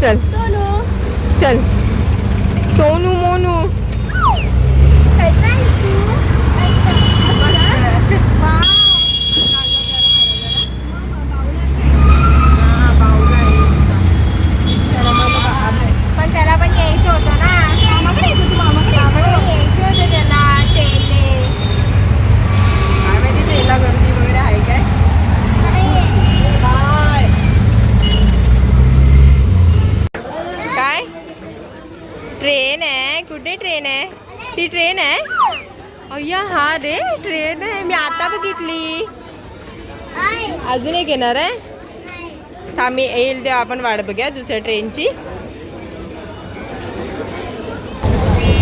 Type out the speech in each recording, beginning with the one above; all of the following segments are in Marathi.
चल. चल. ती ट्रेन आहे. अय्या हा रे ट्रेन आहे. मी आता बघितली अजून एक येणार आहे. थांब मी येईल तेव्हा आपण वाट बघूया दुसऱ्या ट्रेनची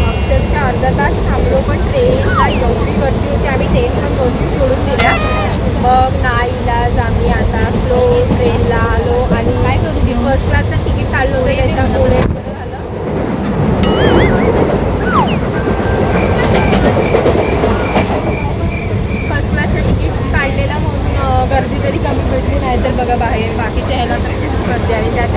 अक्षरशः अर्धा तास थांबलो पण ट्रेनला एवढी गर्दी होती. आम्ही ट्रेन पण दोन तीन सोडून दिल्या. मग ना इलाज आम्ही आता स्लो ट्रेनला आलो आणि काय करू? फर्स्ट क्लासचं तिकीट काढलं होतं त्याच्यामुळे झालं. फर्स्ट क्लासचं तिकीट काढलेला म्हणून अं, गर्दी तरी कमी भेटली नाही तर बघा बाहेर बाकीच्या ह्याला तर खूप गर्दी आणि त्यात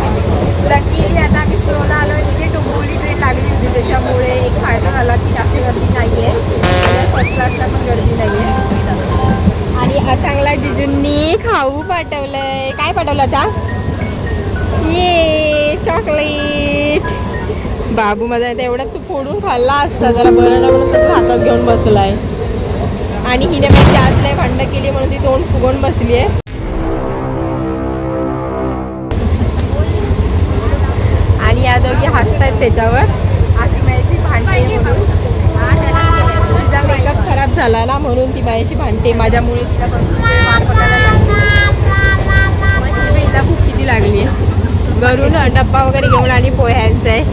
लकीली आता आम्ही स्लोला आलो आहे तिथे डोंबिवली ट्रेन लागली होती त्याच्यामुळे एक फायदा झाला की जास्त गर्दी नाही आहे फर्स्ट क्लासला पण गर्दी नाही आहे आणि हा चांगला जिजूंनी खाऊ पाठवलंय. काय पाठवलं आता? ये चॉकलेट बाबू माझा आता एवढा तू फोडून खाल्ला असता जरा बरं ना म्हणून तसं हातात घेऊन बसलाय. आणि हिने माझी आज लय भांड केली म्हणून ती तोंड फुगवून बसली आहे त्याच्यावर. अशी माझ्याशी भांडते म्हणून. तिचा मेकअप खराब झाला ना म्हणून ती माझ्याशी भांडते. माझ्यामुळे तिला हिला भूक किती लागली. घरून डब्बा वगैरे घेऊन आणि पोह्यांचं आहे.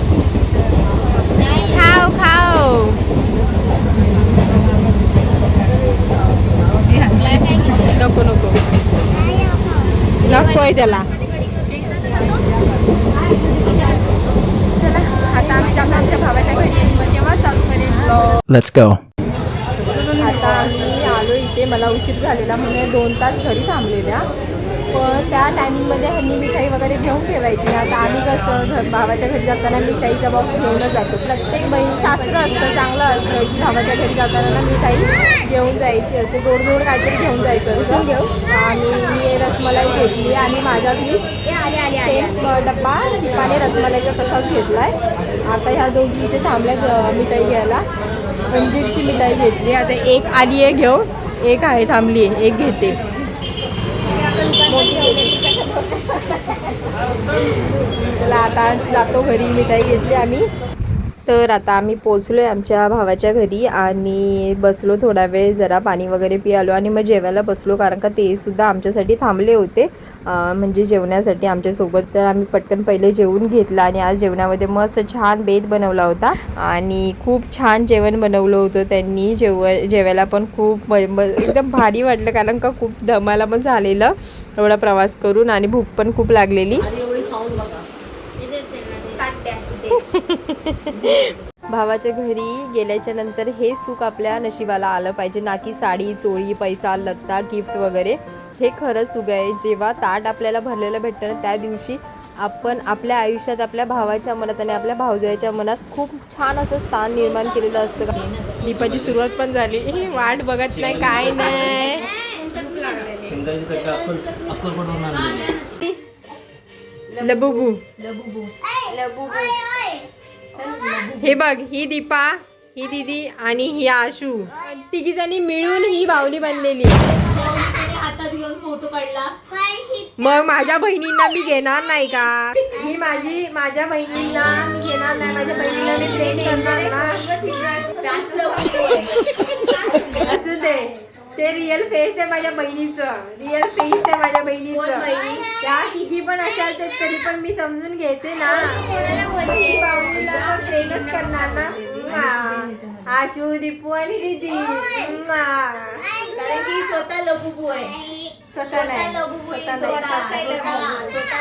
खाओ खाओ. नको नको. नको आहे त्याला चला आता आमच्या भावाच्या घरी मग तेव्हा चालू vlog. Let's go. आता आम्ही आलो इथे मला उशीर झालेला म्हणून दोन तास घरी थांबलेल्या. पण त्या टायमिंगमध्ये ह्यांनी मिठाई वगैरे घेऊन ठेवायची. आता आम्ही कसं घर भावाच्या घरी जाताना मिठाईचा बॉक्स घेऊनच जातो. प्रत्येक बहीण शास्त्र असतं चांगलं असतं. की भावाच्या घरी जाताना ना मिठाई घेऊन जायची असते. गोड गोड काहीतरी घेऊन जायचं असतं. घेऊ आणि मी रसमलाई घेतली आणि माझ्यातली सेम डब्बा दीपाने रसमलाईचा तसाच घेतलाय. आता ह्या दोघी इथे थांबल्यात अं, मिठाई घ्यायला. अंजीरची मिठाई घेतली. आता एक आली आहे घेऊन एक आहे थांबली. आहे एक घेते. चला आता जातो घरी. मिठाई घेतली आम्ही. तर आता आम्ही पोचलो आहे आमच्या भावाच्या घरी आणि बसलो थोडा वेळ जरा पाणी वगैरे पियालो आणि मग जेवायला बसलो कारण का ते सुद्धा आमच्यासाठी थांबले होते. म्हणजे जेवण्यासाठी आमच्यासोबत. तर आम्ही पटकन पहिले जेवून घेतलं आणि आज जेवणामध्ये मस्त छान बेत बनवला होता आणि खूप छान जेवण बनवलं होतं त्यांनी. जेव जेवायला पण खूप म- एकदम भारी वाटलं कारण का खूप दमाला पण झालेलं एवढा प्रवास करून आणि भूक पण खूप लागलेली. भावाच्या घरी गेल्याच्यानंतर हे सुख आपल्या नशिबाला आलं पाहिजे. ना की साडी चोळी पैसा लत्ता गिफ्ट वगैरे हे खरं सुख आहे. जेव्हा ताट आपल्याला भरलेलं भेटतं त्या दिवशी आपण आपल्या आयुष्यात आपल्या भावाच्या मनात आणि आपल्या भावजाच्या मनात खूप छान असं स्थान निर्माण केलेलं असतं. का दीपाची सुरुवात पण झाली. वाट बघत नाही काय नाही. लबुबू लबुबू हे बघ ही दीपा ही दीदी आणि ही आशू. तिघी जणी मिळून ही बावली बनलेली. हातात घेऊन फोटो काढला. मग माझ्या बहिणींना मी घेणार नाही का? ही माझी माझ्या बहिणींना मी घेणार नाही. माझ्या बहिणीला मी प्रेम करणार ना? असू दे. ते रिअल फेस आहे माझ्या बहिणीचं. रिअल फेस आहे माझ्या बहिणीचं. त्या तिघी पण अशाच आहेत तरी पण मी समजून घेते ना. प्रेमच करणार ना. हा. आशू दीपू आणि दीदी. कारण की स्वतः लबुबू आहे. स्वतः नाही. स्वतः नाही. स्वतः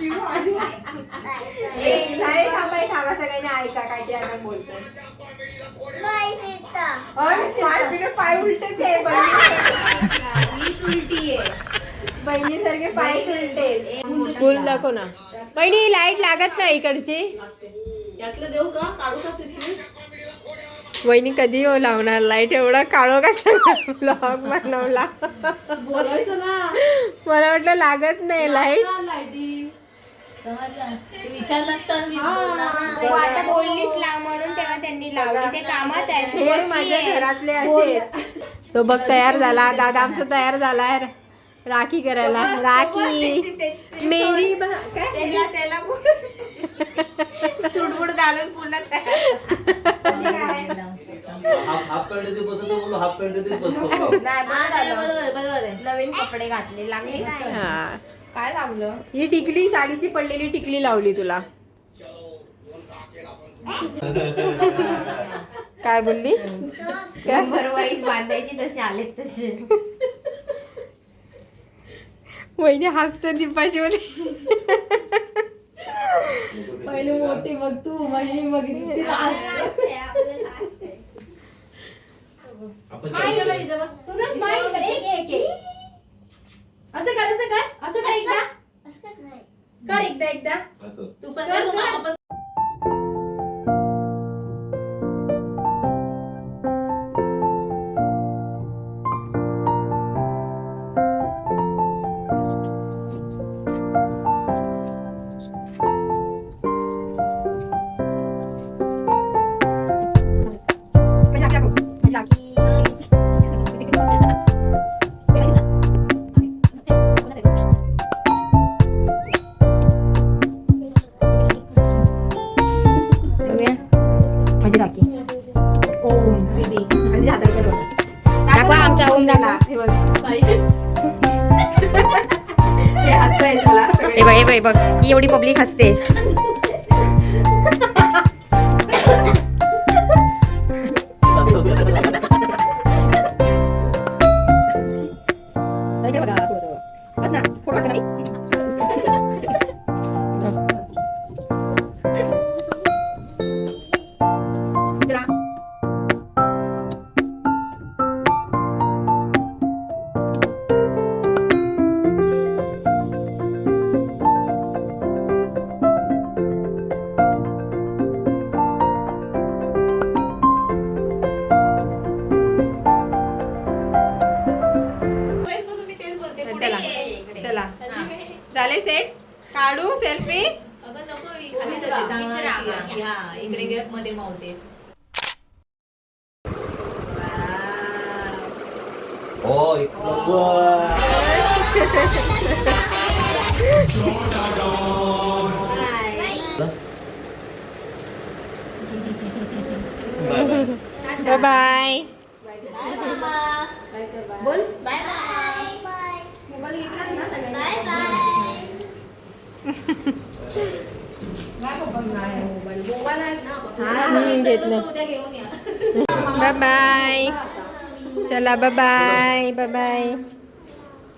काय लबुबू. स्वतः नाही थांबाय थांबा सगळ्यांनी ऐका काय ते आता बोलतो पाय उलटेच आहे बहिणी मीच उलटी आहे बहिणीसारखे पाय उलटे फुल दाखव ना बहिणी लाइट लागत नाही इकडची. यातलं देऊ का? काढू का पिशवी वहिनी कधी हो लावणार? लाइट एवढा काळो कशा ब्लॉग बनवला. बोलायचं ना. मला वाटलं लागत नाही लाइट. आता बोललीस लाव म्हणून तेव्हा त्यांनी लावली. ते कामात आहे तू हे बसलीयेस. माझ्या घरातले असे आहेत. तो बघ तयार झाला. दादा आमचा तयार झालाय राखी करायला. राखी. मेरी बा- काय? त्याला त्याला सुडबुड घालून पूर्ण हाफ हाफ पॅन्ट ते बसतो बोललो हाफ पॅन्ट ते बसतो. नाही हा, बरं नाही, झालं. बरोबर आहे, बरोबर आहे. नवीन कपडे घातले लागले हा. काय लागलं? ही टिकली साडीची पडलेली टिकली लावली तुला. काय बोलली? काय? बरोबर बांधायची तशी आलेत तसे वहिनी हसते दिपाशी मध्ये. पहिले मोठी बघ तू माझी बघितली तिला हसते. आपण सुनच माहीत कर एक एक एक असं कर असं कर असं कर एकदा. कर एकदा एकदा. असं. तू पण कर, बघ ही एवढी पब्लिक असते. झाले सेट काढू सेल्फी अगं नको ही खाली जाते. अशी- हा इकडे गॅपमध्ये मावतेस. हो एक नंबर बाय बाय बाय बोल. बाय बाय मोबाईल घेतलास ना सगळ्यांनी? मोबाईल आहेत ना बाय चला बाय बाय बाय बाय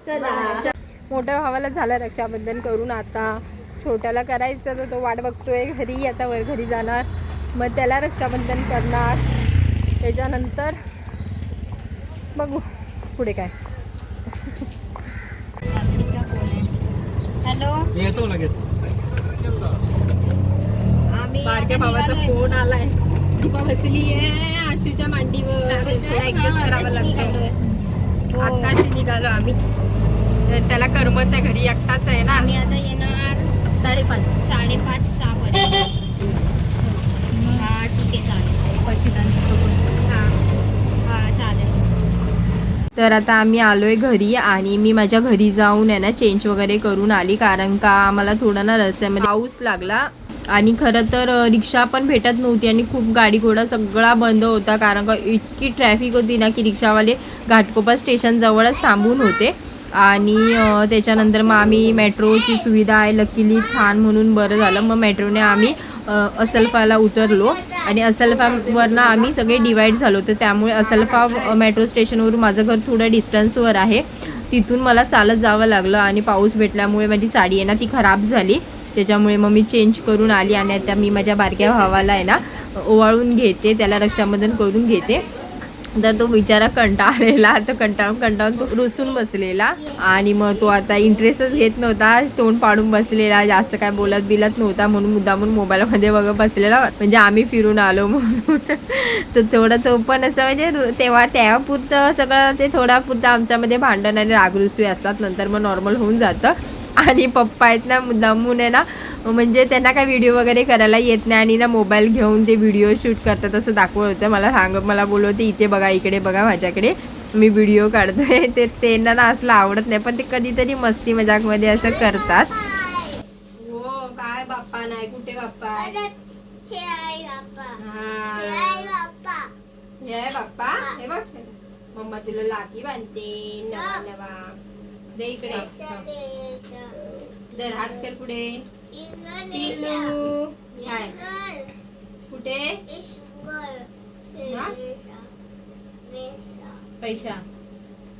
चला. मोठ्या भावाला झालं रक्षाबंधन करून आता. छोट्याला करायचं तर तो वाट बघतोय घरी आता वर घरी जाणार. मग त्याला रक्षाबंधन करणार. त्याच्यानंतर बघू पुढे काय. हॅलो? येतो लगेच. आम्ही बारक्या भावाचा. फोन आलाय. दीपा बसली आहे आशूच्या मांडीवर. थोडा ऍडजस्ट करावं लागतं हो. निघालो आम्ही. तर त्याला करमत नाही घरी एकटाच आहे ना. आम्ही आता येणार साडेपाच साडेपाच सहा पर्यंत हा ठीक आहे चालेल. हा. हा चालेल. तर आता आम्ही आलोय घरी आणि मी माझ्या घरी जाऊन आहे ना चेंज वगैरे करून आली. कारण का आम्हाला थोडा ना रस्त्यामध्ये पाऊस लागला. आणि खरं तर रिक्षा पण भेटत नव्हती आणि खूप गाडी घोडा सगळा बंद होता. कारण का इतकी ट्रॅफिक होती ना की रिक्षावाले घाटकोपर स्टेशन जवळच थांबून होते. आणि त्याच्यानंतर मग आम्ही मेट्रोची सुविधा आहे लकीली छान म्हणून बरं झालं. मग मेट्रोने आम्ही असलफाला उतरलो आणि असलफावरनं आम्ही सगळे डिवाईड झालो. तर त्यामुळे असलफा मेट्रो स्टेशनवरून माझं घर थोडं डिस्टन्सवर आहे. तिथून मला चालत जावं लागलं आणि पाऊस भेटल्यामुळे माझी साडी आहे ना ती खराब झाली. त्याच्यामुळे मग मी चेंज करून आली आणि आता मी माझ्या बारक्या भावाला आहे ना ओवाळून घेते. त्याला रक्षाबंधन करून घेते. तर तो बिचारा कंटाळलेला तो कंटाळून कंटाळून तो रुसून बसलेला. आणि मग तो आता इंटरेस्टच घेत नव्हता तोंड पाडून बसलेला जास्त काय बोलत बिलत नव्हता म्हणून मुद्दामून मोबाईलमध्ये बघत बसलेला. म्हणजे आम्ही फिरून आलो म्हणून. तर थोडं तो पण असं म्हणजे तेव्हा त्यापुरतं सगळं ते थोडापुरतं आमच्यामध्ये भांडण आणि रागरुसवी असतात. नंतर मग नॉर्मल होऊन जातं. आणि पप्पा आहेत ना मुद्दामून आहे ना म्हणजे त्यांना काय व्हिडिओ वगैरे करायला येत नाही आणि ना मोबाईल घेऊन ते व्हिडिओ शूट करतात असं दाखवत होतं. मला सांग मला बोलत होते इथे बघा इकडे बघा माझ्याकडे. मी व्हिडिओ काढतोय. ते त्यांना ना असलं आवडत नाही पण ते कधीतरी मस्ती मजाकमध्ये असं करतात. हो काय बाप्पा नाही कुठे बाप्पा? हा हे. आहे बाप्पा. हे. बघ. मम्मा तुला लाकी बांधते. नवा नवा. दे इकडे. दर हात कर पुढे. पिल्लू. काय कुठे? हा? पैसा.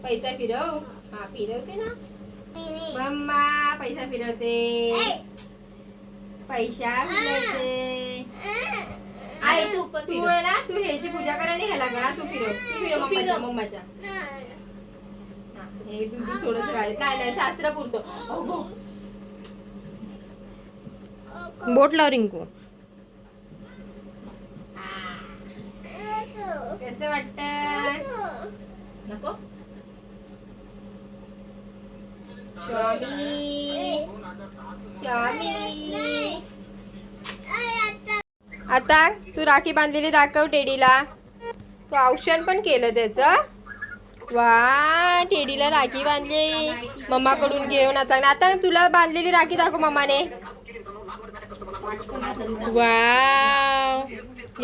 पैसा फिरव. हा फिरवते ना. मम्मा पैसा फिरवते. पैसा फिरवते. आई तू तू आहे ना तू ह्याची पूजा करा आणि ह्याला करा तू फिरव. तू फिरव मम्माच्या मम्माच्या. हा, दूध थोडस नाही नाही शास्त्र पुरतो बोट लाव रिंकू कसं वाटत नको? आता तू राखी बांधलेली दाखव टेडीला. तू औषण पण केलं त्याचं. वा टेडीला राखी बांधली. मम्माकडून घेऊन आता. आता तुला बांधलेली राखी दाखव मम्माने. वा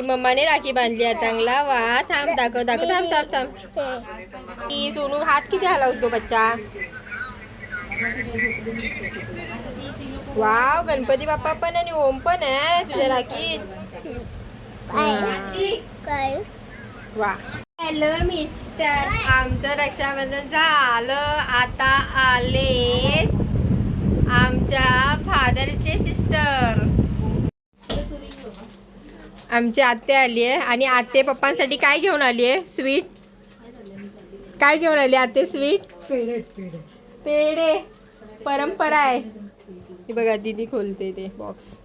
मम्माने राखी बांधली आहे चांगला वा थांब दाखव दाखव थांब थांब थांब. ती सोनू हात किती हलवतो बच्चा? वाव गणपती बाप्पा पण आणि ओम पण आहे तुझ्या राखीत. वा हॅलो मिस्टर आमचं रक्षाबंधन झालं. आता आले आमच्या फादरचे सिस्टर आमची आत्या आली आहे. आणि आत्ते पप्पांसाठी काय घेऊन आली आहे? स्वीट काय घेऊन आली आत्ते? स्वीट पेढे परंपरा आहे. हे बघा दीदी खोलते ते बॉक्स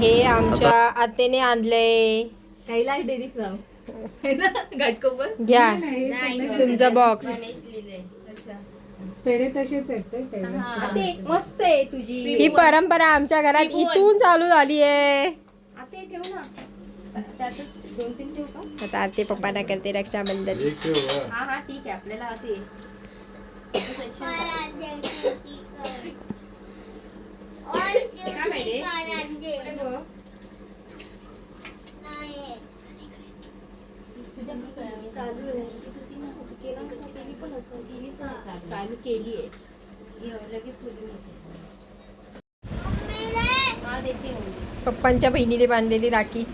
हे आमच्या आत्याने आणलंय. कैलाश डेरी फ्राम घाटकोपर घ्या. तुमचा बॉक्स पेढे तसेच आहेत मस्त आहे तुझी. ही परंपरा आमच्या घरात इथून चालू झाली आहे. आता ठेव ना. त्यातच दोन तीन ठेव का? आता आते पप्पांना करते रक्षाबंधन. हा हा. ठीक आहे. आपल्याला ते काय पाहिजे काय मी केली आहे हा देते मग पप्पांच्या बहिणीने बांधलेली राखी.